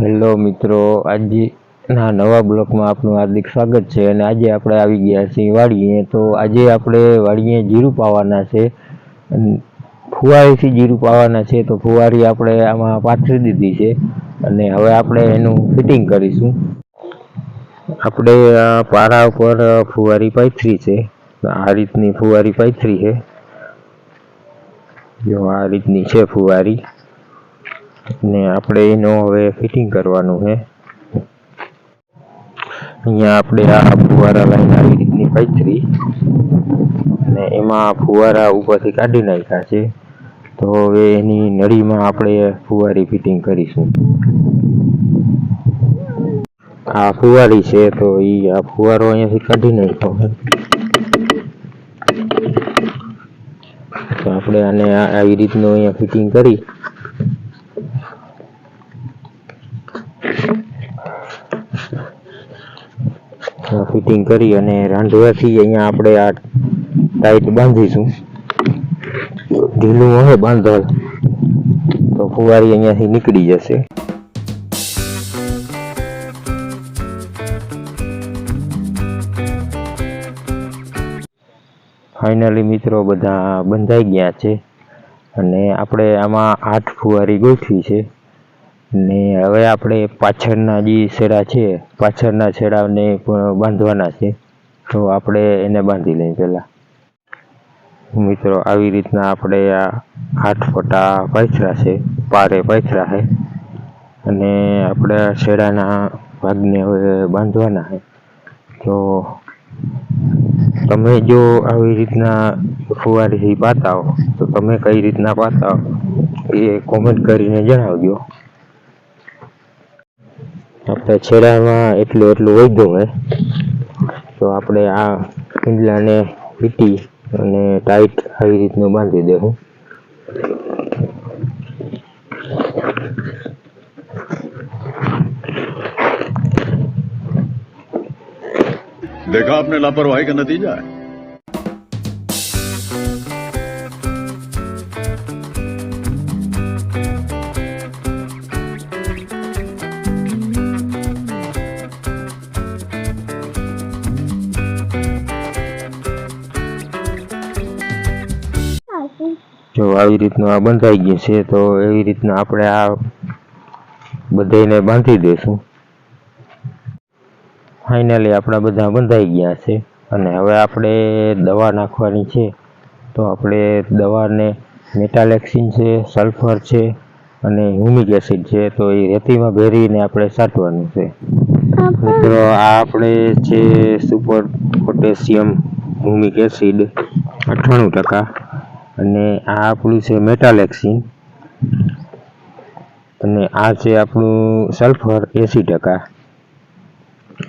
Hello મિત્રો, આજે ના નવા બ્લોકમાં આપનું હાર્દિક સ્વાગત છે અને આજે આપણે આવી ગયા છીએ વાડીએ. તો આજે આપણે વાડીએ જીરું પાવાના છે. ફુવારીથી જીરું પાવાના છે, તો ફુવારી આપણે આમાં પાથરી દીધી છે અને હવે આપણે એનું ફિટિંગ કરીશું. આપણે પારા ઉપર ફુવારી પાથરી છે. આ રીતની ફુવારી પાથરી છે. જો આ રીતની છે ફુવારી. ને આપણે એનો હવે ફિટિંગ કરવાનું છે. અહીંયા આપણે આ ફુવારા લાઈન આવી રીતની પાથરી અને એમાં ફુવારા ઉપરથી કાઢી નાખ્યા છે. તો હવે એની નળીમાં આપણે ફુવારી ફિટિંગ કરીશું. આ ફુવારી છે તો એ આ ફુવારો અહીંયાથી કાઢી નાખ્યો તો આપણે આને આવી રીતનું અહીંયા ફિટિંગ કરી ફિટિંગ કરી અને રાંધવાથી અહીંયા આપણે આ ટાઈટ બાંધીશું. ઢીલું હોય બાંધલ તો ફુવારી અહીંયાથી નીકળી જશે. ફાઇનલી મિત્રો બધા બંધાઈ ગયા છે. અને આપણે આમાં આઠ ફુવારી ગોઠવી છે. ને હવે આપણે પાછળના જે છેડા છે, પાછળના છેડાને પણ બાંધવાના છે. તો આપણે એને બાંધી લઈએ પહેલાં. મિત્રો, આવી રીતના આપણે આ આઠ ફોટા પાથરા છે, પારે પાથરા છે. અને આપણે છેડાના ભાગને હવે બાંધવાના છે. તો તમે જો આવી રીતના ફુવારીથી પાતા હો તો તમે કઈ રીતના પાતા એ કોમેન્ટ કરીને જણાવજો. આપણે છેડામાં એટલું એટલું વધ્યું હે તો આપણે આ ઈંડલાને પીટી અને ટાઈટ આવી રીતનું બાંધી દેવું देखा आपने लापरवाही का नतीजा है જો આવી રીતનું આ બંધાઈ ગયું છે, તો એવી રીતના આપણે આ બધાને બાંધી દઈશું ફાઇનલી આપણા બધા બંધાઈ ગયા છે, અને હવે આપણે દવા નાખવાની છે. તો આપણે દવાને મેટાલેક્સિન છે સલ્ફર છે, અને હ્યુમિક એસિડ છે, તો એ રેતીમાં ભેળવીને આપણે સાટવાનું છે. મિત્રો, આ આપણે છે સુપર પોટેશિયમ હ્યુમિક એસિડ અઠ્ઠાણું ટકા અને આ આપણું છે મેટાલેક્સિન. અને આ છે આપણું સલ્ફર એંસી ટકા.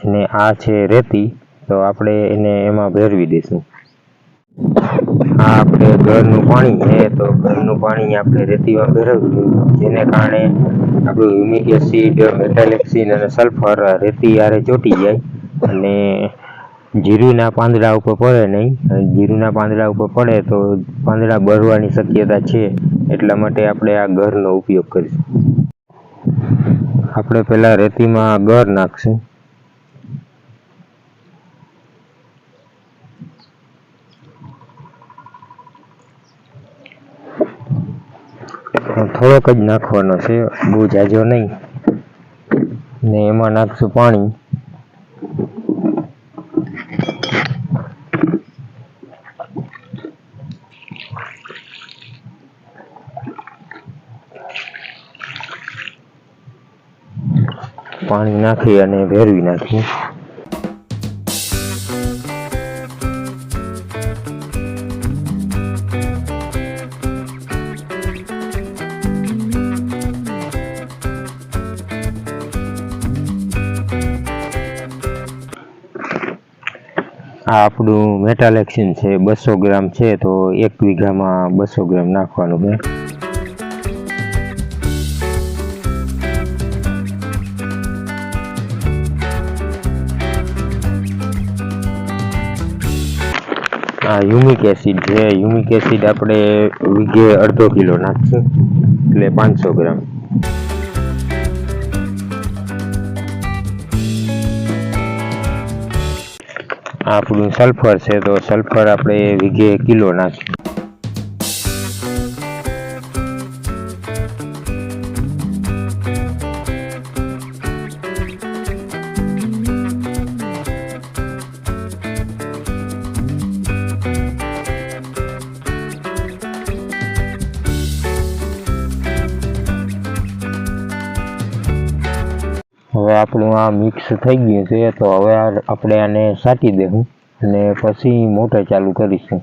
અને આ છે રેતી, તો આપણે એને એમાં ભેળવી દઈશું. આ આપણે ઘરનું પાણી છે, તો ઘરનું પાણી આપણે રેતીમાં ભેળવ્યું જેને કારણે આપણું હ્યુમિક એસિડ, મેટાલેક્સિન અને સલ્ફર રેતી યારે ચોટી જાય. અને જીરુના પાંદડા ઉપર પડે નહીં. જીરુના પાંદડા ઉપર પડે તો પાંદડા બળવાની શક્યતા છે, એટલા માટે આપણે આ ગરનો ઉપયોગ કરીશું. આપણે પહેલા રેતીમાં ગર નાખશું. થોડોક જ નાખવાનો છે બહુ જાજો નહીં. ને એમાં નાખશું પાણી. પાણી નાખી અને ભેરવી નાખી. આ આપણું મેટાલેક્સિન છે, બસો ગ્રામ છે, તો એક વીઘામાં બસો ગ્રામ નાખવાનું છે યુમિક એસિડ છે. યુમિક એસિડ આપણે વીઘે અડધો કિલો નાખશું. એટલે પાંચસો ગ્રામ. આપણું સલ્ફર છે, તો સલ્ફર આપણે વીઘે કિલો નાખશું. હવે આપણું આ મિક્સ થઈ ગયું છે, તો હવે આપણે આને સાટી દેવું અને પછી મોટર ચાલુ કરીશું.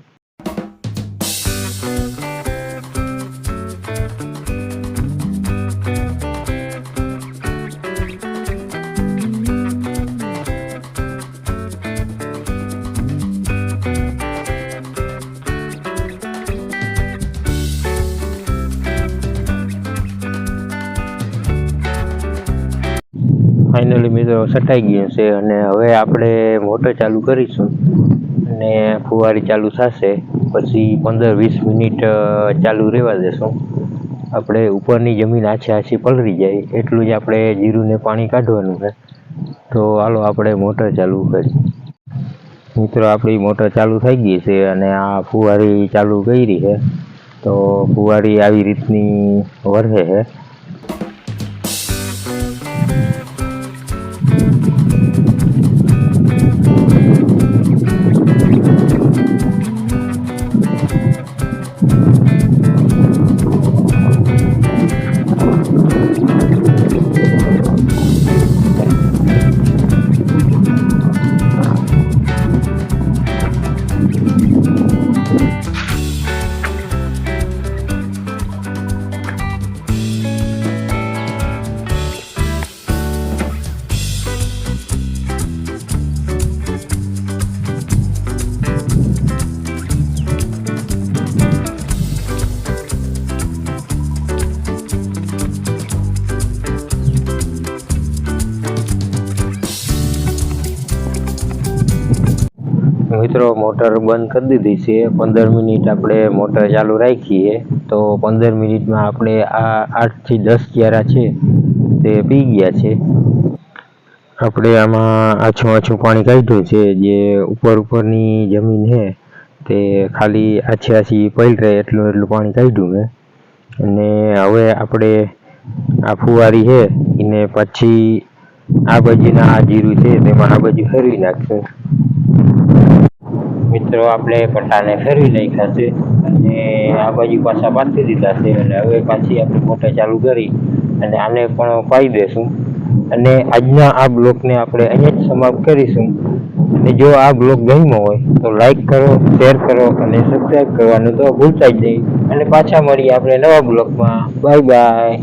ફાઇનલી મિત્રો સટાઈ ગયો છે અને હવે આપણે મોટર ચાલુ કરીશું અને ફુવારી ચાલુ થશે. પછી પંદર વીસ મિનિટ ચાલુ રહેવા દેશું. આપણે ઉપરની જમીન આછી આછી પલળી જાય, એટલું જ આપણે જીરુંને પાણી કાઢવાનું છે. તો હાલો આપણે મોટર ચાલુ કરી મિત્રો આપણી મોટર ચાલુ થઈ ગઈ છે અને આ ફુવારી ચાલુ કરી છે. તો ફુવારી આવી રીતની વરસે છે. મિત્રો, મોટર બંધ કરી દીધી છે. પંદર મિનિટ આપણે મોટર ચાલુ રાખીએ. તો પંદર મિનિટમાં આપણે આ આઠથી દસ ક્યારા છે તે પી ગયા છે. આપણે આમાં આછું આછું પાણી કાઢ્યું છે. જે ઉપર ઉપરની જમીન છે તે ખાલી આછી આછી પૈલ રહે એટલું એટલું પાણી કાઢ્યું મેં. અને હવે આપણે આ ફુવારી છે એને પછી આ બાજુના આ જીરું છે તેમાં આ બાજુ ફેરવી નાખશું. મિત્રો, આપણે પટ્ટાને ફેરવી નાખ્યા છે અને આ બાજુ પાછા પાથરી દીધા છે અને હવે પાછી આપણે મોટર ચાલુ કરી અને આને પણ પાઈ દેશું. અને આજના આ બ્લોગને આપણે અહીંયા જ સમાપ્ત કરીશું. અને જો આ બ્લોગ ગમ્યો હોય તો લાઈક કરો, શેર કરો અને સબસ્ક્રાઈબ કરવાનું તો ભૂલતા જ નહીં. અને પાછા મળીએ આપણે નવા બ્લોગમાં બાય બાય.